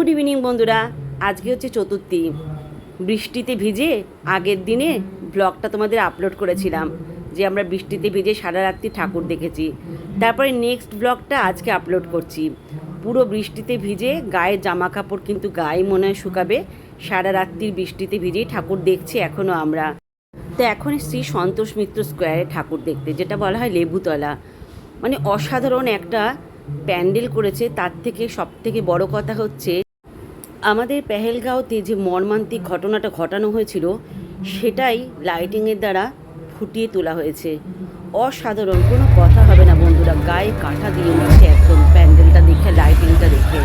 Good evening বন্ধুরা। আজকে হচ্ছে চতুর্থী। বৃষ্টিতে ভিজে আগের দিনে ব্লগটা তোমাদের আপলোড করেছিলাম, যে আমরা বৃষ্টিতে ভিজে সারা রাত্রি ঠাকুর দেখেছি। তারপরে নেক্সট ব্লগটা আজকে আপলোড করছি। পুরো বৃষ্টিতে ভিজে গায়ে জামা কাপড় কিন্তু গায়ে মনে হয় শুকাবে। সারা রাত্রির বৃষ্টিতে ভিজেই ঠাকুর দেখছি এখনও আমরা। তো এখন এসছি সন্তোষ মিত্র স্কোয়ারে ঠাকুর দেখতে, যেটা বলা হয় লেবুতলা। মানে অসাধারণ একটা প্যান্ডেল করেছে, তার থেকে সব থেকে বড় কথা হচ্ছে আমাদের পেহেলগাঁওতে যে মর্মান্তিক ঘটনাটা ঘটানো হয়েছিল, সেটাই লাইটিংয়ের দ্বারা ফুটিয়ে তোলা হয়েছে। অসাধারণ, কোনো কথা হবে না বন্ধুরা, গায়ে কাঁটা দিয়ে উঠছে একদম, প্যান্ডেলটা দেখে লাইটিংটা দেখে।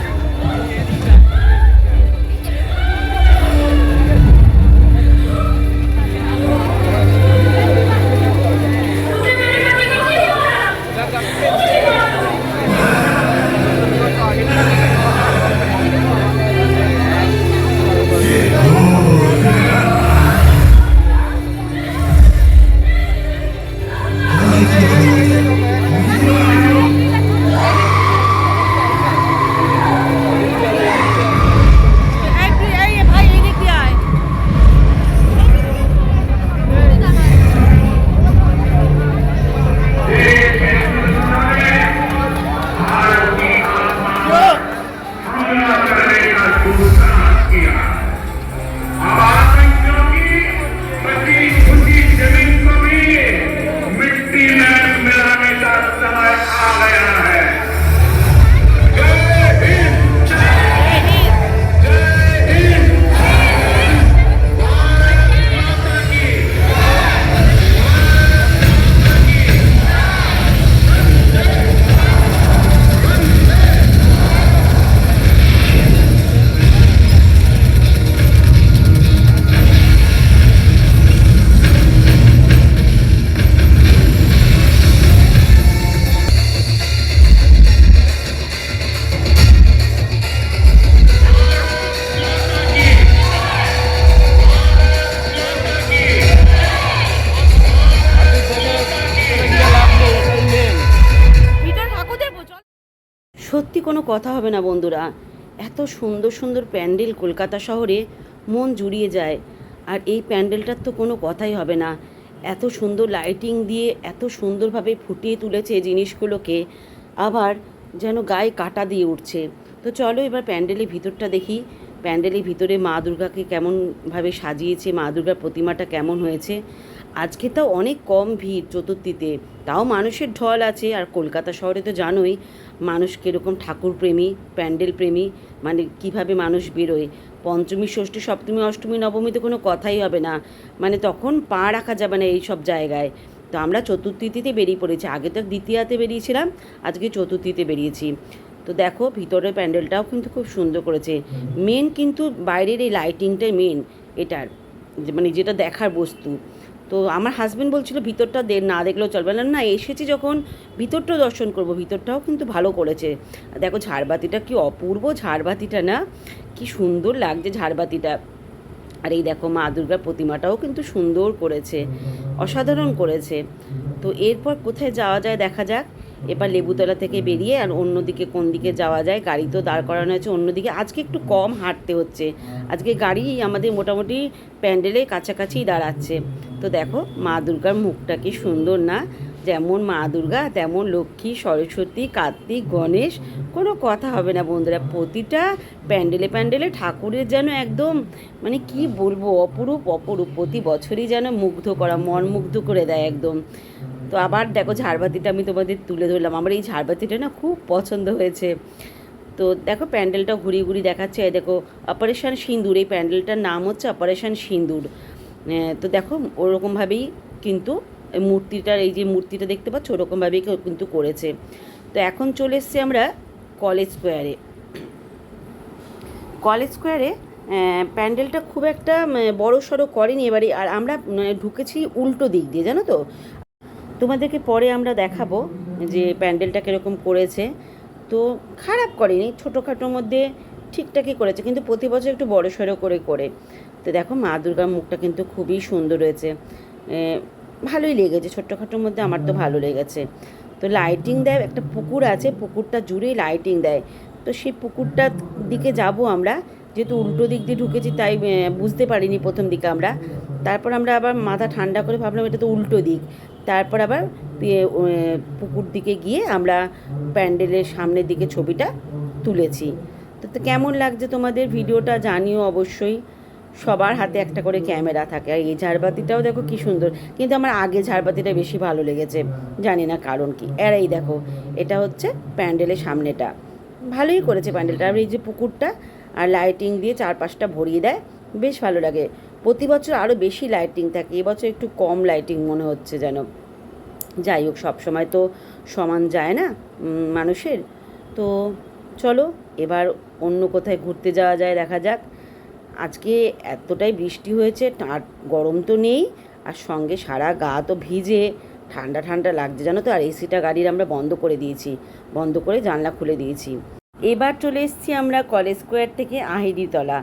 কথা হবে না, বন্ধুরা। এত সুন্দর সুন্দর প্যান্ডেল কলকাতা শহরে মন জুড়িয়ে যায়, আর এই প্যান্ডেলটার তো কোনো কথাই হবে না। এত সুন্দর লাইটিং দিয়ে এত সুন্দরভাবে ফুটিয়ে তুলেছে জিনিসগুলোকে, আবার যেন গায়ে কাটা দিয়ে উঠছে। তো চলো এবার প্যান্ডেলের ভিতরটা দেখি। প্যান্ডেলের ভিতরে মা দুর্গাকে কেমনভাবে সাজিয়েছে, মা দুর্গার প্রতিমাটা কেমন হয়েছে। আজকে তাও অনেক কম ভিড় চতুর্থীতে। তাও মানুষের ঢল আছে আর কলকাতা শহরে তো জানোই মানুষ কীরকম ঠাকুর প্রেমী প্যান্ডেল প্রেমী মানে কীভাবে মানুষ বেরোয়। পঞ্চমী ষষ্ঠী সপ্তমী অষ্টমী নবমীতে কোনো কথাই হবে না। মানে তখন পা রাখা যাবে না এই সব জায়গায়। তো আমরা চতুর্থীতে বেরিয়ে পড়েছি। আগে তো দ্বিতীয়াতে বেরিয়েছিলাম আজকে চতুর্থীতে বেরিয়েছি। তো দেখো ভিতরের প্যান্ডেলটাও কিন্তু খুব সুন্দর করেছে। মেন কিন্তু বাইরের এই লাইটিংটাই মেন এটার। যে মানে যেটা দেখার বস্তু। তো আমার হাজব্যান্ড বলছিল, ভিতরটা দে, না দেখলেও চলবে না। না, এসেছি যখন ভিতরটাও দর্শন করব, ভিতরটাও কিন্তু ভালো করেছে। দেখো, ঝাড়বাতিটা কি অপূর্ব ঝাড়বাতিটা না? কি সুন্দর লাগছে ঝাড়বাতিটা। আর এই দেখো, মা দুর্গার প্রতিমাটাও কিন্তু সুন্দর করেছে, অসাধারণ করেছে। তো এরপর কোথায় যাওয়া যায় দেখা যাক। এবার লেবুতলা থেকে বেরিয়ে আর অন্যদিকে কোন দিকে যাওয়া যায় গাড়ি তো দাঁড় করানো হয়েছে অন্যদিকে। আজকে একটু কম হাঁটতে হচ্ছে। আজকে গাড়ি আমাদের মোটামুটি প্যান্ডেলের কাছাকাছি দাঁড়াচ্ছে। তো দেখো মা দুর্গার মুখটা কি সুন্দর না? যেমন মা দুর্গা তেমন লক্ষ্মী সরস্বতী কার্তিক গণেশ কোনো কথা হবে না বন্ধুরা। প্রতিটা প্যান্ডেলে প্যান্ডেলে ঠাকুরের যেন একদম মানে কি বলব অপরূপ অপরূপ। প্রতি বছরই যেন মুগ্ধ করা মন মুগ্ধ করে দেয় একদম। তো আবার দেখো ঝাড়বাতিটা আমি তোমাদের তুলে ধরলাম। আমার এই ঝাড়বাতিটা না খুব পছন্দ হয়েছে। তো দেখো প্যান্ডেলটা ঘুরিয়ে ঘুরিয়ে দেখাচ্ছে। দেখো অপারেশন সিঁদুর এই প্যান্ডেলটার নাম হচ্ছে অপারেশন সিঁদুর তো দেখো ওরকমভাবেই কিন্তু মূর্তিটার এই যে মূর্তিটা দেখতে পাচ্ছ ওরকমভাবেই কিন্তু করেছে। তো এখন চলে এসছি আমরা কলেজ স্কোয়ারে। কলেজ স্কোয়ারে প্যান্ডেলটা খুব একটা বড় সড়ো করেনি এবারে। আর আমরা উম, ঢুকেছি উল্টো দিক দিয়ে জানো তো? তোমাদেরকে পরে আমরা দেখাবো যে প্যান্ডেলটা কীরকম করেছে। তো খারাপ করেনি, ছোটোখাটোর মধ্যে ঠিকঠাকই করেছে, কিন্তু প্রতি বছর একটু বড় সড়ো করে করে। তো দেখো, মা দুর্গার মুখটা কিন্তু খুবই সুন্দর হয়েছে। ভালোই লেগেছে ছোট্টখাটোর মধ্যে আমার তো ভালো লেগেছে। তো লাইটিং দেয়, একটা পুকুর আছে, পুকুরটা জুড়েই লাইটিং দেয়। তো সেই পুকুরটার দিকে যাব আমরা, যেহেতু উল্টো দিক দিয়ে ঢুকেছি, তাই বুঝতে পারিনি প্রথম দিকে আমরা। তারপর আমরা আবার মাথা ঠান্ডা করে ভাবলাম, এটা তো উল্টো দিক। তারপর আবার এ, পুকুর দিকে গিয়ে আমরা প্যান্ডেলের সামনের দিকে ছবিটা তুলেছি। তো কেমন লাগছে তোমাদের ভিডিওটা জানিও অবশ্যই। সবার হাতে একটা করে ক্যামেরা থাকে। আর এই ঝাড়বাতিটাও দেখো কি সুন্দর। কিন্তু আমার আগে ঝাড়বাতিটা বেশি ভালো লেগেছে। জানি না কারণ কি। এরাই দেখো এটা হচ্ছে প্যান্ডেলের সামনেটা। ভালোই করেছে প্যান্ডেলটা। আর এই যে পুকুরটা আর লাইটিং দিয়ে চারপাশটা ভরিয়ে দেয় বেশ ভালো লাগে। প্রতি বছর আরও বেশি লাইটিং থাকে। এবছর একটু কম লাইটিং মনে হচ্ছে যেন। যাই হোক, সবসময় তো সমান যায় না মানুষের। তো চলো, এবার অন্য কোথায় ঘুরতে যাওয়া যায়, দেখা যাক। আজকে এতটাই বৃষ্টি হয়েছে গরম তো নেই, আর সঙ্গে সারা গা তো ভিজে, ঠান্ডা ঠান্ডা লাগছে। জানো তো, আর এসিটা গাড়ির আমরা বন্ধ করে দিয়েছি, বন্ধ করে জানলা খুলে দিয়েছি। এবার চলে এসেছি আমরা কলেজ স্কোয়ার থেকে আহিরিতলা।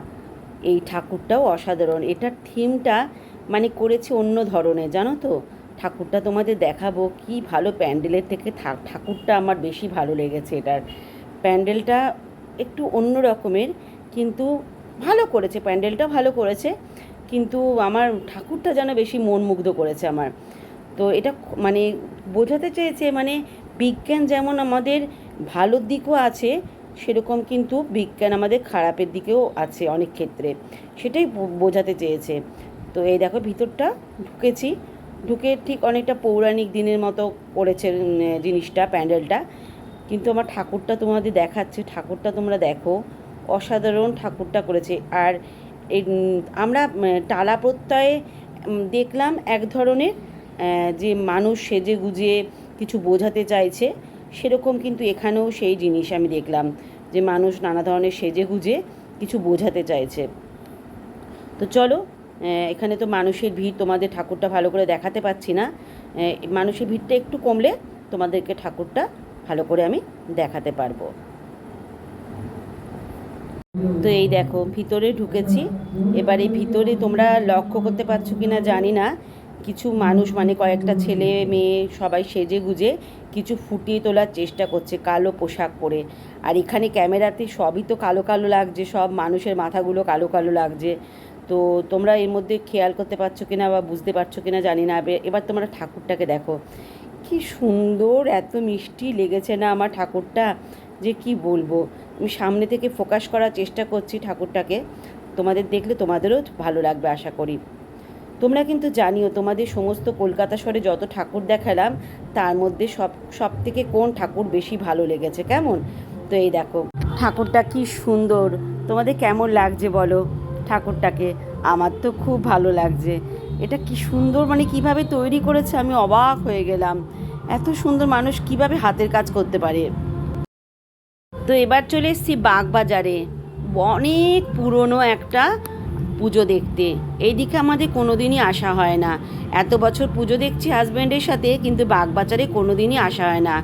এই ঠাকুরটাও অসাধারণ। এটার থিমটা মানে করেছে অন্য ধরনের, জানো তো? ঠাকুরটা তোমাদের দেখাবো কি ভালো প্যান্ডেলের থেকে ঠাকুরটা আমার বেশি ভালো লেগেছে এটার। প্যান্ডেলটা একটু অন্য রকমের, কিন্তু ভালো করেছে প্যান্ডেলটা ভালো করেছে, কিন্তু আমার ঠাকুরটা যেন বেশি মন মুগ্ধ করেছে আমার। তো এটা মানে বোঝাতে চেয়েছে মানে বিজ্ঞান যেমন আমাদের ভালোর দিকও আছে সেরকম কিন্তু বিজ্ঞান আমাদের খারাপের দিকেও আছে অনেক ক্ষেত্রে। সেটাই বোঝাতে চেয়েছে। তো এই দেখো ভিতরটা ঢুকেছি। ঢুকে ঠিক অনেকটা পৌরাণিক দিনের মতো করেছে জিনিসটা, প্যান্ডেলটা। কিন্তু আমার ঠাকুরটা তোমাদের দেখাচ্ছে, ঠাকুরটা তোমরা দেখো। অসাধারণ ঠাকুরটা করেছে। আর আমরা টালা প্রত্যয়ে দেখলাম এক ধরনের যে মানুষ সেজে গুজে কিছু বোঝাতে চাইছে। সেরকম কিন্তু এখানেও সেই জিনিস আমি দেখলাম যে মানুষ নানা ধরনের সেজে গুজে কিছু বোঝাতে চাইছে। তো চলো এখানে তো মানুষের ভিড় তোমাদের ঠাকুরটা ভালো করে দেখাতে পাচ্ছি না। মানুষের ভিড়টা একটু কমলে তোমাদেরকে ঠাকুরটা ভালো করে আমি দেখাতে পারব। তো এই দেখো, ভিতরে ঢুকেছি। এবার এই ভিতরে তোমরা লক্ষ্য করতে পারছ কি না জানি না। কিছু মানুষ মানে কয়েকটা ছেলে মেয়ে সবাই সেজে গুজে কিছু ফুটিয়ে তোলার চেষ্টা করছে কালো পোশাক পরে। আর এখানে ক্যামেরাতে সবই তো কালো কালো লাগছে, সব মানুষের মাথাগুলো কালো কালো লাগছে। তো তোমরা এর মধ্যে খেয়াল করতে পারছ কিনা বা বুঝতে পারছ কিনা জানি না। এবার- তোমরা ঠাকুরটাকে দেখো। কি সুন্দর, এত মিষ্টি লেগেছে না আমার ঠাকুরটা। যে কি বলব? আমি সামনে থেকে ফোকাস করার চেষ্টা করছি ঠাকুরটাকে। তোমাদের দেখলে তোমাদেরও ভালো লাগবে আশা করি। তোমরা কিন্তু জানিও, তোমাদের সমস্ত কলকাতা শহরে যত ঠাকুর দেখালাম, তার মধ্যে সব সব থেকে কোন ঠাকুর বেশি ভালো লেগেছে, কেমন? তো এই দেখো, ঠাকুরটা কি সুন্দর। তোমাদের কেমন লাগছে বলো ঠাকুরটাকে? আমার তো খুব ভালো লাগছে। এটা কি সুন্দর মানে কীভাবে তৈরি করেছে, আমি অবাক হয়ে গেলাম। এত সুন্দর মানুষ কীভাবে হাতের কাজ করতে পারে। তো এবার চলে এসেছি বাগবাজারে। অনেক পুরনো একটা পুজো দেখতে। এইদিকে আমাদের কোনো দিনই আসা হয় না। এত বছর পুজো দেখছি হাজব্যান্ডের সাথে, কিন্তু বাগবাজারে কোনো দিনই আসা হয় না।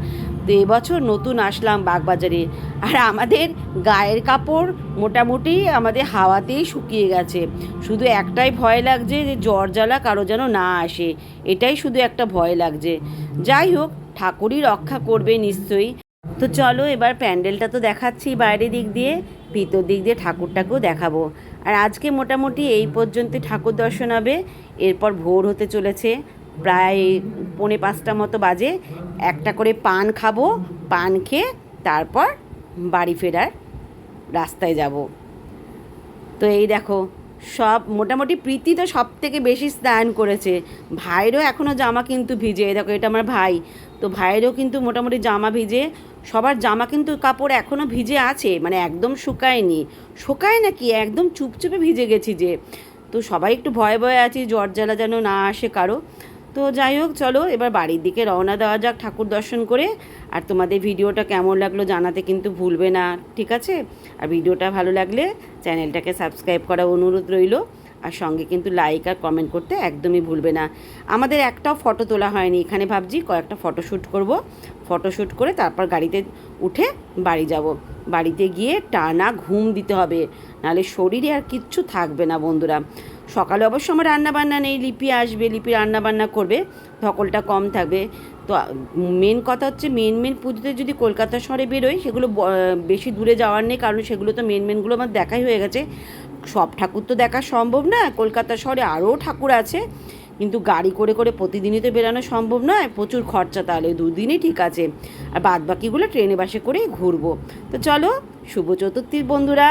তো এবছর নতুন আসলাম বাগবাজারে। আর আমাদের গায়ের কাপড় মোটামুটি আমাদের হাওয়াতেই শুকিয়ে গেছে। শুধু একটাই ভয় লাগছে যে জ্বর জ্বালা কারও যেন না আসে। এটাই শুধু একটা ভয় লাগছে। যাই হোক, ঠাকুরই রক্ষা করবে নিশ্চয়ই। তো চলো এবার প্যান্ডেলটা তো দেখাচ্ছি বাইরে দিক দিয়ে। ভিতর দিক দিয়ে ঠাকুরটাকেও দেখাবো। আর আজকে মোটামুটি এই পর্যন্ত ঠাকুর দর্শন হবে। এরপর ভোর হতে চলেছে, প্রায় পৌনে পাঁচটা মতো বাজে। একটা করে পান খাব, পান খেয়ে তারপর বাড়ি ফেরার রাস্তায় যাব। তো এই দেখো, সব মোটামুটি প্রীতি তো সব থেকে বেশি স্নান করেছে। ভাইয়েরও এখনও জামা কিন্তু ভিজে। দেখো, এটা আমার ভাই। তো ভাইয়েরও কিন্তু মোটামুটি জামা ভিজে। সবার জামা কিন্তু কাপড় এখনও ভিজে আছে মানে একদম শুকায়নি। শুকায় নাকি? একদম চুপচুপে ভিজে গেছি যে। তো সবাই একটু ভয়ে ভয়ে আছি, জ্বর জ্বালা যেন না আসে কারও। তো যাই হোক, চলো এবার বাড়ির দিকে রওনা দেওয়া যাক ঠাকুর দর্শন করে। আর তোমাদের ভিডিওটা কেমন লাগল জানাতে কিন্তু ভুলবে না, ঠিক আছে? আর ভিডিওটা ভালো লাগলে চ্যানেলটাকে সাবস্ক্রাইব করা অনুরোধ রইল। আর সঙ্গে কিন্তু লাইক আর কমেন্ট করতে একদমই ভুলবে না। আমাদের একটাও ফটো তোলা হয়নি। এখানে ভাবছি কয়েকটা ফটোশ্যুট করব। ফটোশ্যুট করে তারপর গাড়িতে উঠে বাড়ি যাব। বাড়িতে গিয়ে টানা ঘুম দিতে হবে। নাহলে শরীরে আর কিচ্ছু থাকবে না বন্ধুরা। সকালে অবশ্য আমার রান্নাবান্না নেই। লিপি আসবে, লিপি রান্নাবান্না করবে। ধকলটা কম থাকবে। তো মেন কথা হচ্ছে মেন মেন পুজোতে যদি কলকাতা শহরে বেরোয় সেগুলো বেশি দূরে যাওয়ার নেই, কারণ সেগুলো তো মেন মেনগুলো আমার দেখাই হয়ে গেছে। সব ঠাকুর তো দেখা সম্ভব না, কলকাতা শহরে আরও ঠাকুর আছে। কিন্তু গাড়ি করে করে প্রতিদিনই তো বেরানো সম্ভব নয়, প্রচুর খরচা তাহলে, দুদিনই ঠিক আছে। আর বাদ বাকিগুলো ট্রেনে, বাসে করেই ঘুরবো। তো চলো, শুভ চতুর্থীর বন্ধুরা।